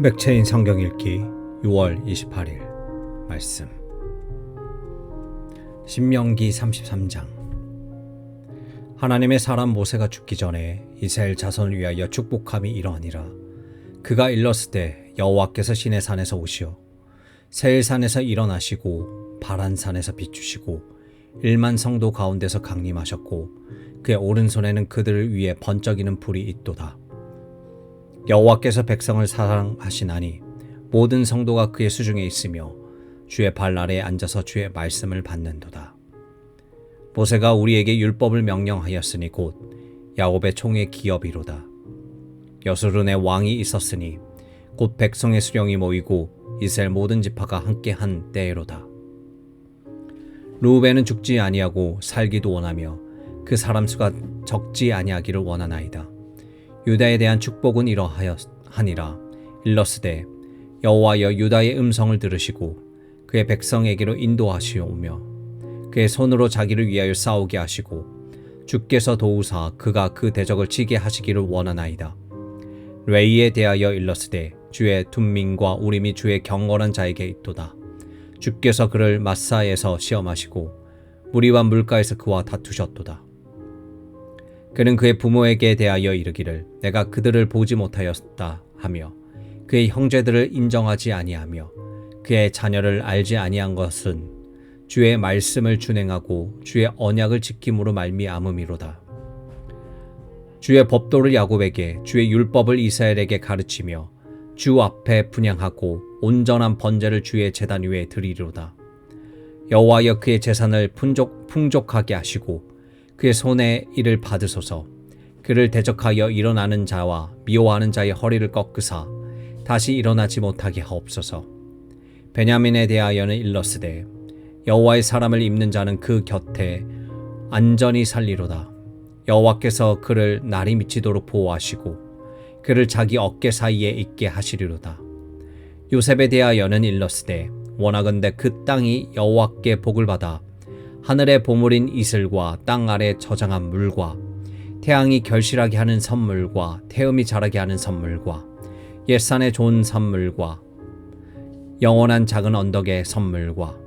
맥체인 성경 읽기 6월 28일 말씀. 신명기 33장. 하나님의 사람 모세가 죽기 전에 이스라엘 자손을 위하여 축복함이 이러하니라. 그가 일렀을 여호와께서 시내 산에서 오시어 세일 산에서 일어나시고 바란 산에서 비추시고 일만 성도 가운데서 강림하셨고 그의 오른손에는 그들을 위해 번쩍이는 불이 있도다 여호와께서 백성을 사랑하시나니 모든 성도가 그의 수중에 있으며 주의 발 아래에 앉아서 주의 말씀을 받는도다. 모세가 우리에게 율법을 명령하였으니 곧 야곱의 총의 기업이로다. 여수른의 왕이 있었으니 곧 백성의 수령이 모이고 이스라엘 모든 지파가 함께 한 때로다. 루벤은 죽지 아니하고 살기도 원하며 그 사람 수가 적지 아니하기를 원하나이다. 유다에 대한 축복은 이러하니라 일러스되 여호와여 유다의 음성을 들으시고 그의 백성에게로 인도하시오며 그의 손으로 자기를 위하여 싸우게 하시고 주께서 도우사 그가 그 대적을 치게 하시기를 원하나이다. 레이에 대하여 일러스되 주의 둔민과 우림이 주의 경건한 자에게 있도다. 주께서 그를 마사에서 시험하시고 무리와 물가에서 그와 다투셨도다. 그는 그의 부모에게 대하여 이르기를 내가 그들을 보지 못하였다 하며 그의 형제들을 인정하지 아니하며 그의 자녀를 알지 아니한 것은 주의 말씀을 준행하고 주의 언약을 지킴으로 말미암음이로다. 주의 법도를 야곱에게 주의 율법을 이스라엘에게 가르치며 주 앞에 분양하고 온전한 번제를 주의 제단 위에 드리리로다. 여호와여 그의 재산을 풍족, 풍족하게 하시고 그의 손에 이를 받으소서. 그를 대적하여 일어나는 자와 미워하는 자의 허리를 꺾으사 다시 일어나지 못하게 하옵소서. 베냐민에 대하여는 일러스되 여호와의 사람을 입는 자는 그 곁에 안전히 살리로다. 여호와께서 그를 날이 미치도록 보호하시고 그를 자기 어깨 사이에 있게 하시리로다. 요셉에 대하여는 일러스되 원하건대 그 땅이 여호와께 복을 받아 하늘의 보물인 이슬과 땅 아래 저장한 물과 태양이 결실하게 하는 선물과 태음이 자라게 하는 선물과 옛산의 좋은 선물과 영원한 작은 언덕의 선물과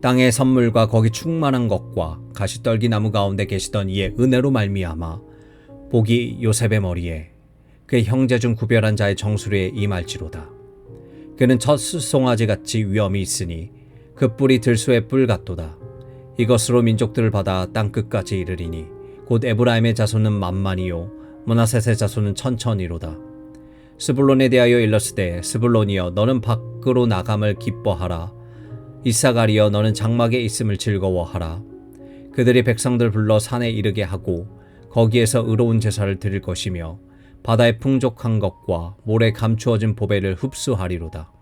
땅의 선물과 거기 충만한 것과 가시떨기 나무 가운데 계시던 이의 은혜로 말미암아 복이 요셉의 머리에 그의 형제 중 구별한 자의 정수리에 임할지로다. 그는 첫 수송아지 같이 위엄이 있으니 그 뿔이 들소의 뿔 같도다. 이것으로 민족들을 받아 땅 끝까지 이르리니 곧 에브라임의 자손은 만만이요 문하셋의 자손은 천천히로다. 스불론에 대하여 일렀으되 스불론이여 너는 밖으로 나감을 기뻐하라. 이사가리여 너는 장막에 있음을 즐거워하라. 그들이 백성들 불러 산에 이르게 하고 거기에서 의로운 제사를 드릴 것이며 바다의 풍족한 것과 모래 감추어진 보배를 흡수하리로다.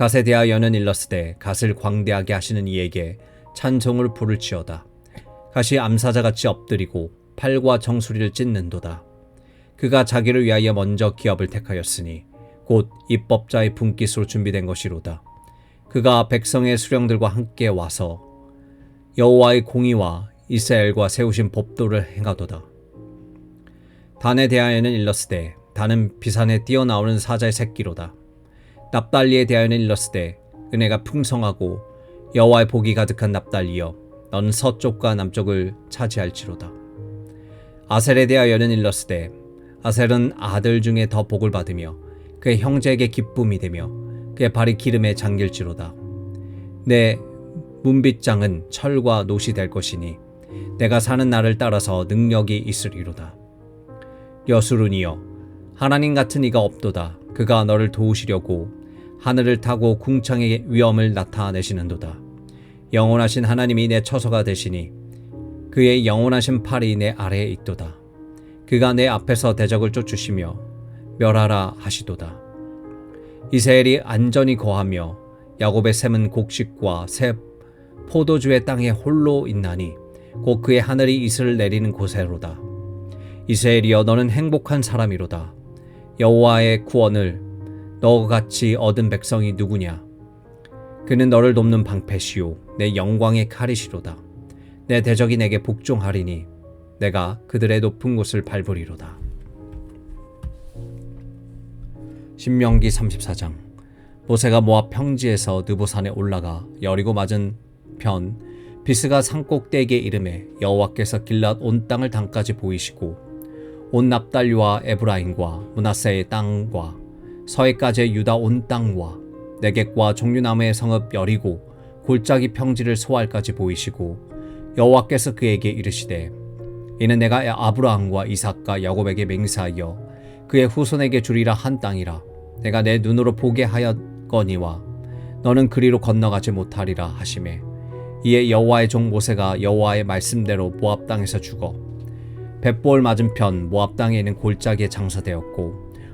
갓에 대하여는 일렀으되 갓을 광대하게 하시는 이에게 찬송을 부를지어다. 갓이 암사자같이 엎드리고 팔과 정수리를 찢는도다. 그가 자기를 위하여 먼저 기업을 택하였으니 곧 입법자의 분깃으로 준비된 것이로다. 그가 백성의 수령들과 함께 와서 여호와의 공의와 이스라엘과 세우신 법도를 행하도다. 단에 대하여는 일렀으되 단은 비산에 뛰어나오는 사자의 새끼로다. 납달리에 대하여는 일렀으되 은혜가 풍성하고 여호와의 복이 가득한 납달리여 너는 서쪽과 남쪽을 차지할지로다. 아셀에 대하여는 일렀으되 아셀은 아들 중에 더 복을 받으며 그의 형제에게 기쁨이 되며 그의 발이 기름에 잠길지로다. 내 문빗장은 철과 노시 될 것이니 내가 사는 날을 따라서 능력이 있으리로다. 여수룬이여 하나님 같은 이가 없도다. 그가 너를 도우시려고 하늘을 타고 궁창의 위엄을 나타내시는도다. 영원하신 하나님이 내 처소가 되시니 그의 영원하신 팔이 내 아래에 있도다. 그가 내 앞에서 대적을 쫓으시며 멸하라 하시도다. 이스라엘이 안전히 거하며 야곱의 샘은 곡식과 새 포도주의 땅에 홀로 있나니 곧 그의 하늘이 이슬을 내리는 곳에로다. 이스라엘이여 너는 행복한 사람이로다. 여호와의 구원을 너같이 얻은 백성이 누구냐? 그는 너를 돕는 방패시오 내 영광의 칼이시로다. 내 대적이 내게 복종하리니 내가 그들의 높은 곳을 밟으리로다. 신명기 34장 모세가 모압 평지에서 느보산에 올라가 여리고 맞은 편 비스가 산꼭대기에 이름에 여호와께서 길랏 온 땅을 당까지 보이시고 온 납달리와 에브라임과 문하세의 땅과 서해까지의 유다 온 땅과 내객과 종류나무의 성읍 여리고 골짜기 평지를 소알까지 보이시고 여호와께서 그에게 이르시되 이는 내가 아브라함과 이삭과 야곱에게 맹세하여 그의 후손에게 주리라 한 땅이라. 내가 내 눈으로 보게 하였거니와 너는 그리로 건너가지 못하리라 하시매 이에 여호와의 종 모세가 여호와의 말씀대로 모압 땅에서 죽어 벳볼 맞은편 모압 땅에 있는 골짜기에 장사되었고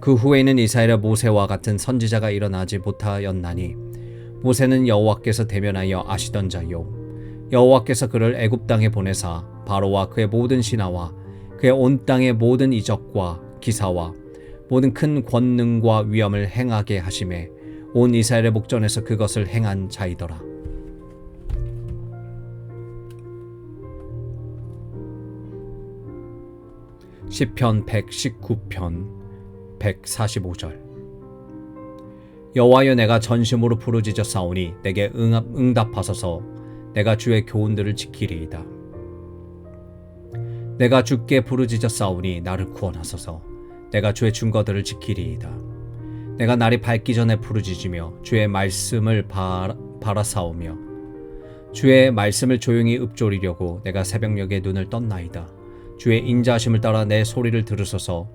그 후에는 이스라엘의 모세와 같은 선지자가 일어나지 못하였나니 모세는 여호와께서 대면하여 아시던 자요 여호와께서 그를 애굽 땅에 보내사 바로와 그의 모든 신하와 그의 온 땅의 모든 이적과 기사와 모든 큰 권능과 위엄을 행하게 하심에 온 이스라엘의 목전에서 그것을 행한 자이더라. 시편 119편 145절 여호와여 내가 전심으로 부르짖어 싸우니 내게 응답, 응답하소서 내가 주의 교훈들을 지키리이다. 내가 주께 부르짖어 싸우니 나를 구원하소서. 내가 주의 증거들을 지키리이다. 내가 날이 밝기 전에 부르짖으며 주의 말씀을 바라, 바라사오며 주의 말씀을 조용히 읊조리려고 내가 새벽녘에 눈을 떴나이다. 주의 인자하심을 따라 내 소리를 들으소서.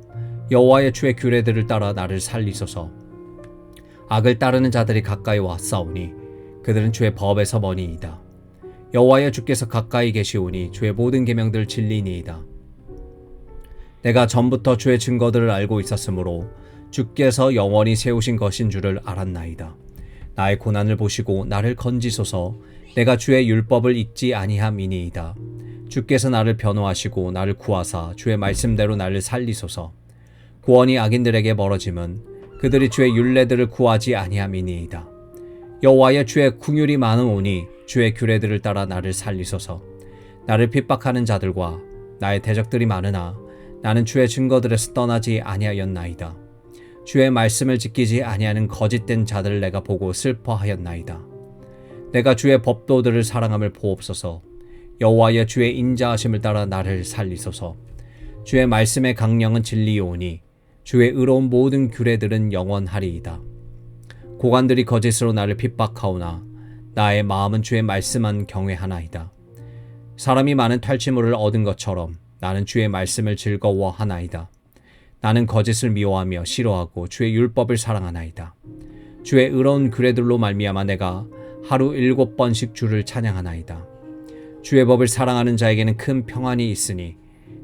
여호와의 주의 규례들을 따라 나를 살리소서. 악을 따르는 자들이 가까이 와 싸우니 그들은 주의 법에서 머니이다. 여호와여 주께서 가까이 계시오니 주의 모든 계명들 진리니이다. 내가 전부터 주의 증거들을 알고 있었으므로 주께서 영원히 세우신 것인 줄을 알았나이다. 나의 고난을 보시고 나를 건지소서 내가 주의 율법을 잊지 아니함이니이다. 주께서 나를 변호하시고 나를 구하사 주의 말씀대로 나를 살리소서. 구원이 악인들에게 멀어짐은 그들이 주의 율례들을 구하지 아니함이니이다. 여호와의 주의 궁율이 많으오니 주의 규례들을 따라 나를 살리소서. 나를 핍박하는 자들과 나의 대적들이 많으나 나는 주의 증거들에서 떠나지 아니하였나이다. 주의 말씀을 지키지 아니하는 거짓된 자들을 내가 보고 슬퍼하였나이다. 내가 주의 법도들을 사랑함을 보옵소서. 여호와의 주의 인자하심을 따라 나를 살리소서. 주의 말씀의 강령은 진리오니 주의 의로운 모든 규례들은 영원하리이다. 고관들이 거짓으로 나를 핍박하오나 나의 마음은 주의 말씀만 경외하나이다. 사람이 많은 탈취물을 얻은 것처럼 나는 주의 말씀을 즐거워하나이다. 나는 거짓을 미워하며 싫어하고 주의 율법을 사랑하나이다. 주의 의로운 규례들로 말미암아 내가 하루 일곱 번씩 주를 찬양하나이다. 주의 법을 사랑하는 자에게는 큰 평안이 있으니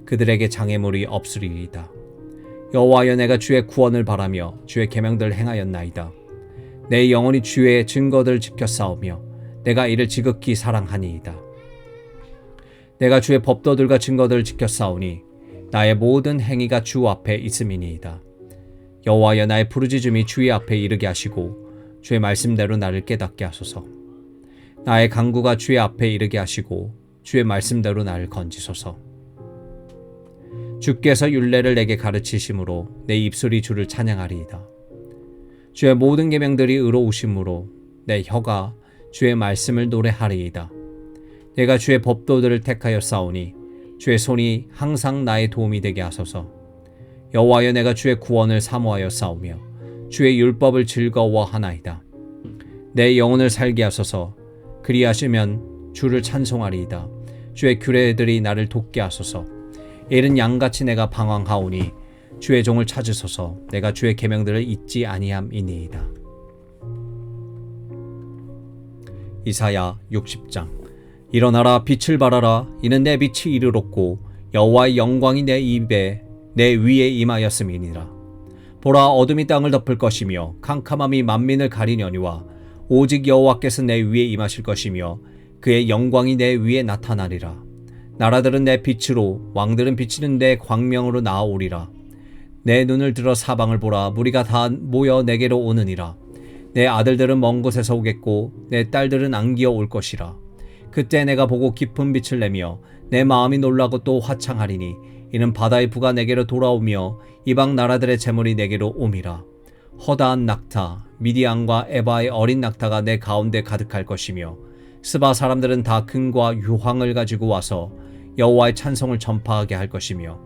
그들에게 장애물이 없으리이다. 여호와여 내가 주의 구원을 바라며 주의 계명들 행하였나이다. 내 영혼이 주의 증거들을 지켜 싸우며 내가 이를 지극히 사랑하니이다. 내가 주의 법도들과 증거들을 지켜 싸우니 나의 모든 행위가 주 앞에 있음이니이다. 여호와여 나의 부르짖음이 주의 앞에 이르게 하시고 주의 말씀대로 나를 깨닫게 하소서. 나의 강구가 주의 앞에 이르게 하시고 주의 말씀대로 나를 건지소서. 주께서 율례를 내게 가르치심으로 내 입술이 주를 찬양하리이다. 주의 모든 계명들이 의로우심으로 내 혀가 주의 말씀을 노래하리이다. 내가 주의 법도들을 택하여 싸우니 주의 손이 항상 나의 도움이 되게 하소서. 여호와여 내가 주의 구원을 사모하여 싸우며 주의 율법을 즐거워하나이다. 내 영혼을 살게 하소서. 그리하시면 주를 찬송하리이다. 주의 규례들이 나를 돕게 하소서. 이른 양같이 내가 방황하오니 주의 종을 찾으소서 내가 주의 계명들을 잊지 아니함이니이다. 이사야 60장 일어나라 빛을 발하라 이는 내 빛이 이르렀고 여호와의 영광이 내 입에 내 위에 임하였음이니라 보라 어둠이 땅을 덮을 것이며 캄캄함이 만민을 가리려니와 오직 여호와께서 내 위에 임하실 것이며 그의 영광이 내 위에 나타나리라. 나라들은 내 빛으로 왕들은 비치는 내 광명으로 나아오리라. 내 눈을 들어 사방을 보라 무리가 다 모여 내게로 오느니라. 내 아들들은 먼 곳에서 오겠고 내 딸들은 안기어 올 것이라. 그때 내가 보고 깊은 빛을 내며 내 마음이 놀라고 또 화창하리니 이는 바다의 부가 내게로 돌아오며 이방 나라들의 재물이 내게로 옴이라. 허다한 낙타 미디안과 에바의 어린 낙타가 내 가운데 가득할 것이며 스바 사람들은 다 금과 유황을 가지고 와서 여호와의 찬송을 전파하게 할 것이며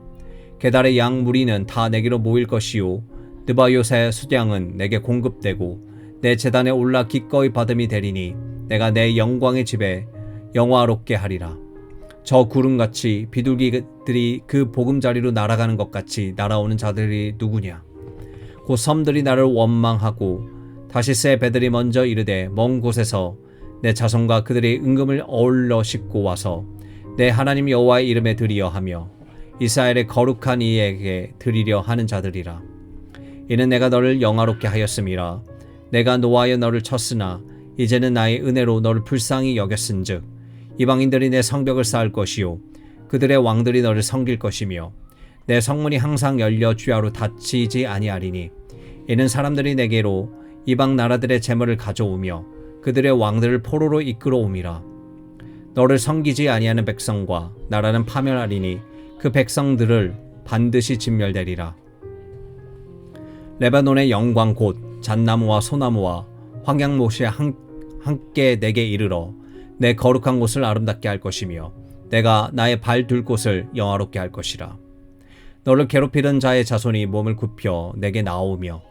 게달의 양 무리는 다 내게로 모일 것이요 느바요새 수량은 내게 공급되고 내 재단에 올라 기꺼이 받음이 되리니 내가 내 영광의 집에 영화롭게 하리라. 저 구름같이 비둘기들이 그 보금자리로 날아가는 것 같이 날아오는 자들이 누구냐? 곧 섬들이 나를 원망하고 다시 새 배들이 먼저 이르되 먼 곳에서 내 자손과 그들의 은금을 어울러 싣고 와서 내 하나님 여호와의 이름에 드리려 하며 이스라엘의 거룩한 이에게 드리려 하는 자들이라. 이는 내가 너를 영화롭게 하였음이라. 내가 노하여 너를 쳤으나 이제는 나의 은혜로 너를 불쌍히 여겼은즉 이방인들이 내 성벽을 쌓을 것이요 그들의 왕들이 너를 섬길 것이며 내 성문이 항상 열려 주야로 닫히지 아니하리니 이는 사람들이 내게로 이방 나라들의 재물을 가져오며 그들의 왕들을 포로로 이끌어옴이라 너를 섬기지 아니하는 백성과 나라는 파멸하리니 그 백성들을 반드시 진멸되리라. 레바논의 영광 곧 잣나무와 소나무와 황양못이 함께 내게 이르러 내 거룩한 곳을 아름답게 할 것이며 내가 나의 발 둘 곳을 영화롭게 할 것이라. 너를 괴롭히던 자의 자손이 몸을 굽혀 내게 나오며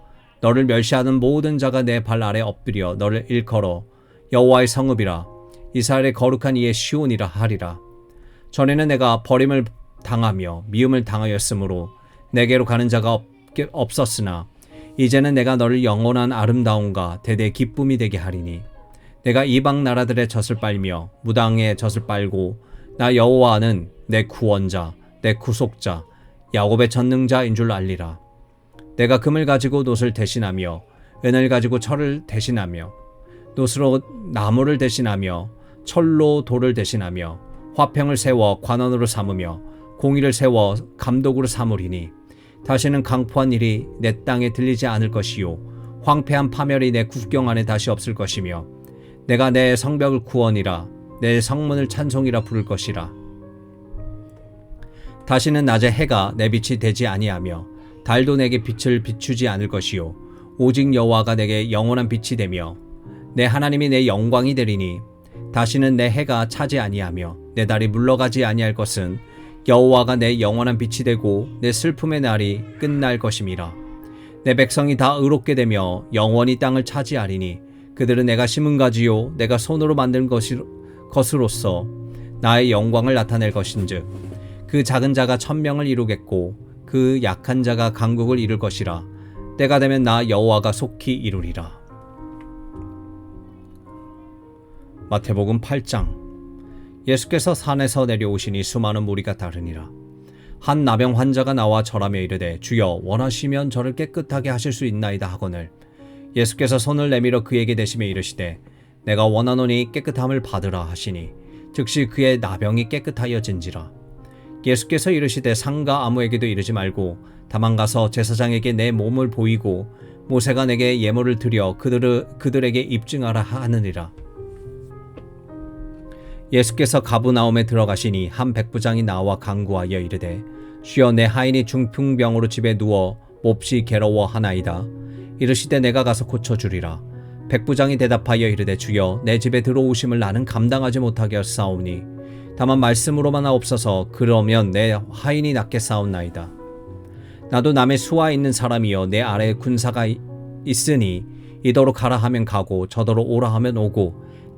너를 멸시하는 모든 자가 내 발 아래 엎드려 너를 일컬어 여호와의 성읍이라 이스라엘의 거룩한 이의 시온이라 하리라. 전에는 내가 버림을 당하며 미움을 당하였으므로 내게로 가는 자가 없, 없었으나 이제는 내가 너를 영원한 아름다움과 대대 기쁨이 되게 하리니 내가 이방 나라들의 젖을 빨며 무당의 젖을 빨고 나 여호와는 내 구원자 내 구속자 야곱의 전능자인 줄 알리라. 내가 금을 가지고 놋을 대신하며 은을 가지고 철을 대신하며 놋으로 나무를 대신하며 철로 돌을 대신하며 화평을 세워 관원으로 삼으며 공의를 세워 감독으로 삼으리니 다시는 강포한 일이 내 땅에 들리지 않을 것이요 황폐한 파멸이 내 국경 안에 다시 없을 것이며 내가 내 성벽을 구원이라 내 성문을 찬송이라 부를 것이라. 다시는 낮에 해가 내 빛이 되지 아니하며 달도 내게 빛을 비추지 않을 것이요 오직 여호와가 내게 영원한 빛이 되며 내 하나님이 내 영광이 되리니 다시는 내 해가 차지 아니하며 내 달이 물러가지 아니할 것은 여호와가 내 영원한 빛이 되고 내 슬픔의 날이 끝날 것임이라. 내 백성이 다 의롭게 되며 영원히 땅을 차지하리니 그들은 내가 심은 가지요 내가 손으로 만든 것이, 것으로서 나의 영광을 나타낼 것인즉 그 작은 자가 천명을 이루겠고 그 약한 자가 강국을 이룰 것이라. 때가 되면 나 여호와가 속히 이루리라 마태복음 8장. 예수께서 산에서 내려오시니 수많은 무리가 따르니라. 한 나병 환자가 나와 절하며 이르되 주여 원하시면 저를 깨끗하게 하실 수 있나이다 하거늘. 예수께서 손을 내밀어 그에게 대시며 이르시되 내가 원하노니 깨끗함을 받으라 하시니 즉시 그의 나병이 깨끗하여진지라. 예수께서 이르시되 상가 아무에게도 이르지 말고 다만 가서 제사장에게 내 몸을 보이고 모세가 내게 예물을 드려 그들, 그들에게 입증하라 하느니라 예수께서 가브나움에 들어가시니 한 백부장이 나와 강구하여 이르되 주여 내 하인이 중풍병으로 집에 누워 몹시 괴로워하나이다. 이르시되 내가 가서 고쳐주리라. 백부장이 대답하여 이르되 주여 내 집에 들어오심을 나는 감당하지 못하게 하사오니 다만 말씀으로만 하옵소서. 그러면 내 하인이 낫게 싸웠나이다. 나도 남의 수하 있는 사람이여 내 아래에 군사가 있으니 이더러 가라 하면 가고 저더러 오라 하면 오고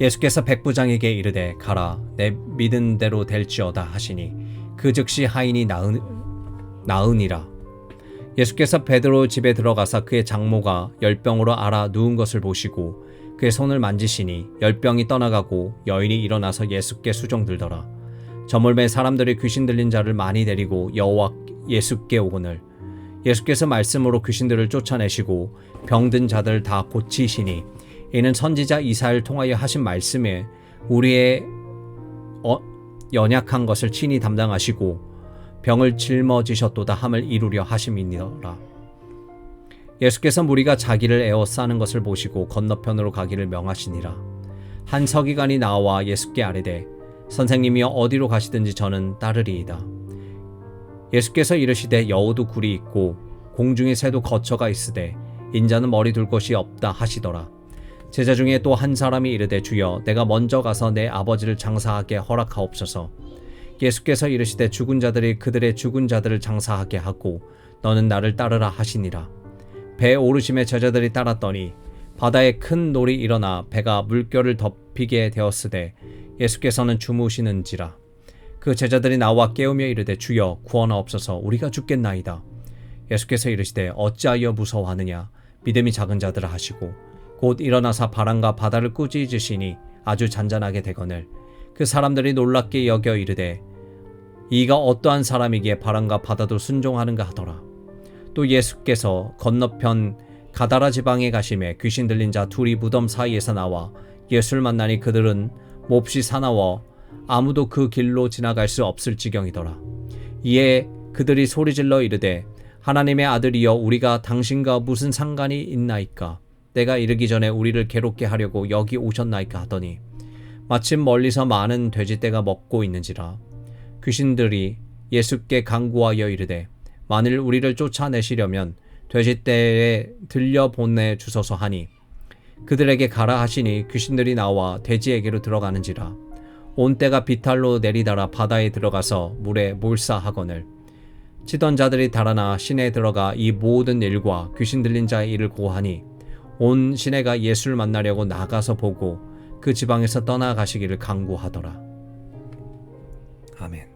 예수께서 백부장에게 이르되 가라 내 믿은 대로 될지어다 하시니 그 즉시 하인이 나은, 나으니라. 예수께서 베드로 집에 들어가사 그의 장모가 열병으로 알아 누운 것을 보시고 그의 손을 만지시니 열병이 떠나가고 여인이 일어나서 예수께 수종들더라. 저물매 사람들이 귀신 들린 자를 많이 데리고 여호와 예수께 오거늘 예수께서 말씀으로 귀신들을 쫓아내시고 병든 자들 다 고치시니 이는 선지자 이사를 통하여 하신 말씀에 우리의 어, 연약한 것을 친히 담당하시고 병을 짊어지셨도다 함을 이루려 하심이니라. 예수께서 무리가 자기를 에워싸는 것을 보시고 건너편으로 가기를 명하시니라. 한 서기관이 나와 예수께 아뢰되 선생님이여 어디로 가시든지 저는 따르리이다. 예수께서 이르시되 여우도 굴이 있고 공중의 새도 거처가 있으되 인자는 머리 둘 곳이 없다 하시더라. 제자 중에 또 한 사람이 이르되 주여 내가 먼저 가서 내 아버지를 장사하게 허락하옵소서. 예수께서 이르시되 죽은 자들이 그들의 죽은 자들을 장사하게 하고 너는 나를 따르라 하시니라. 배에 오르심에 제자들이 따랐더니 바다에 큰 놀이 일어나 배가 물결을 덮이게 되었으되 예수께서는 주무시는지라. 그 제자들이 나와 깨우며 이르되 주여 구원하옵소서 우리가 죽겠나이다. 예수께서 이르시되 어찌하여 무서워하느냐 믿음이 작은 자들아 하시고 곧 일어나사 바람과 바다를 꾸짖으시니 아주 잔잔하게 되거늘 그 사람들이 놀랍게 여겨 이르되 이가 어떠한 사람이기에 바람과 바다도 순종하는가 하더라. 또 예수께서 건너편 가다라 지방에 가심에 귀신 들린 자 둘이 무덤 사이에서 나와 예수를 만나니 그들은 몹시 사나워 아무도 그 길로 지나갈 수 없을 지경이더라. 이에 그들이 소리질러 이르되 하나님의 아들이여 우리가 당신과 무슨 상관이 있나이까 내가 이르기 전에 우리를 괴롭게 하려고 여기 오셨나이까 하더니 마침 멀리서 많은 돼지떼가 먹고 있는지라 귀신들이 예수께 강구하여 이르되 만일 우리를 쫓아내시려면 돼지떼에 들려 보내 주소서 하니 그들에게 가라 하시니 귀신들이 나와 돼지에게로 들어가는지라. 온 때가 비탈로 내리달아 바다에 들어가서 물에 몰사하거늘. 치던 자들이 달아나 시내에 들어가 이 모든 일과 귀신 들린 자의 일을 고하니 온 시내가 예수를 만나려고 나가서 보고 그 지방에서 떠나가시기를 강구하더라. 아멘.